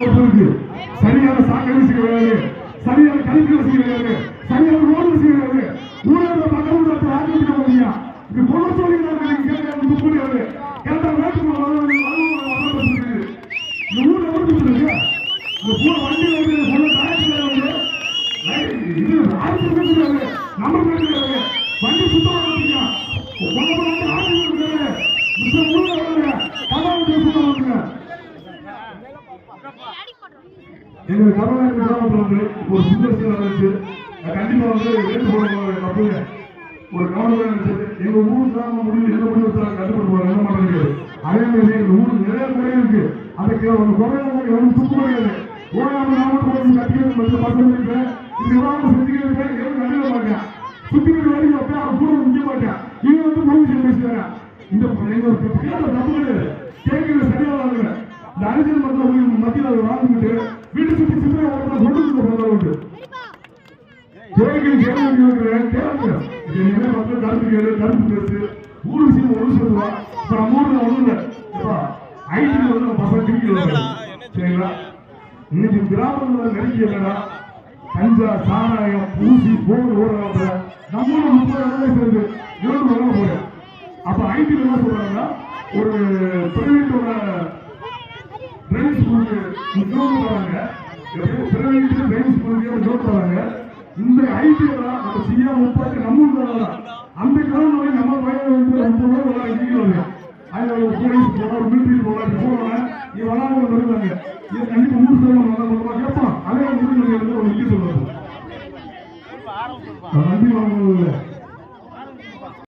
சரியான சாக்கடை வசதி கிடையாது சரியான கல்வி வசதி கிடையாது சரியான ரோடு வசதி கிடையாது ஊழல் மக்கள் இடத்துல ஆக்கிரமிக்க முடியா? இது கொள்ள சொல்லி கேட்க முடியாது கேட்டா வேட்டுக்கு இந்த ஊர்ல ஓடிட்டு இந்த பூ வண்டி வந்து சொல்ல எங்க தமிழ்நாட்டு கிராமத்துல வந்து ஒரு சுந்தரசீல இருந்துச்சு கண்டிப்பா வந்து வேட்டு போட தப்புங்க ஒரு கவர்மெண்ட் இருந்துச்சு எங்க ஊர் கிராமம் முடிவு எந்த முடிவு எடுத்தாலும் கட்டுப்பட்டு போறாங்க என்ன பண்றது அதே மாதிரி எங்க ஊர் நிறைய குறை இருக்கு. அதுக்கு ஒரு குறையாம எவ்வளவு துப்பு கிடையாது ஓயாம நாம போய் கட்டிக்கிறது மட்டும் பசங்க இருக்கு இந்த விவாதம் செஞ்சுக்கிட்டு எவ்வளவு நடிக்க மாட்டேன். சுத்திக்கிட்டு வரைக்கும் அப்படியே அவன் கூட நிக்க மாட்டேன். இவங்க வந்து முடிவு செய்ய பேசுறாங்க இந்த எங்க ஒரு கேட்ட தப்பு கிடையாது. அரசியல் மக்கள் மத்தியில் வாழ்ந்துட்டு வீட்டு சுற்றி சித்திரை ஓட்டத்தில் கொண்டு வந்து உண்டு. கேள்வி கேள்வி கேட்கிறேன் கேளுங்க என்ன மக்கள் கருத்து கேளு கருத்து பேசு. ஊரு விஷயம் ஒன்று சொல்லுவா இப்ப நம்ம ஊர்ல ஒண்ணும் இல்ல. ஐடி வந்து நம்ம பசங்க கிரிக்கல சரிங்களா? இன்னைக்கு கிராமங்கள்ல நெருங்கி என்னடா கஞ்சா சாராயம் ஊசி போர் ஓடுறாங்க நம்ம ஊர்ல முப்பது வயசு சேர்ந்து இருபது வர போறேன் அப்ப ஐடி என்ன சொல்றாங்கன்னா ஒரு பிரைவேட்டோட பிரைவேட் ஸ்கூலுக்கு லோன் தராங்க பிரைவேட் பிரைவேட் ஸ்கூலுக்கு லோன் தராங்க இந்த ஐடியா நம்ம செய்ய முப்பாக்கு நம்ம தான். அந்த காலம் நம்ம பையன் வந்து முப்பது ரூபா இருக்கிறாங்க அதுல ஒரு போலீஸ் போனா ஒரு மிலிட்டரி போனா இப்படி போனா நீ வராம வருவாங்க இது கண்டிப்பா ஊர் சேவம் நல்லா பண்ணுவா கேட்பான் அதே வந்து ஒரு நிக்க சொல்லுவாங்க. நன்றி வாங்க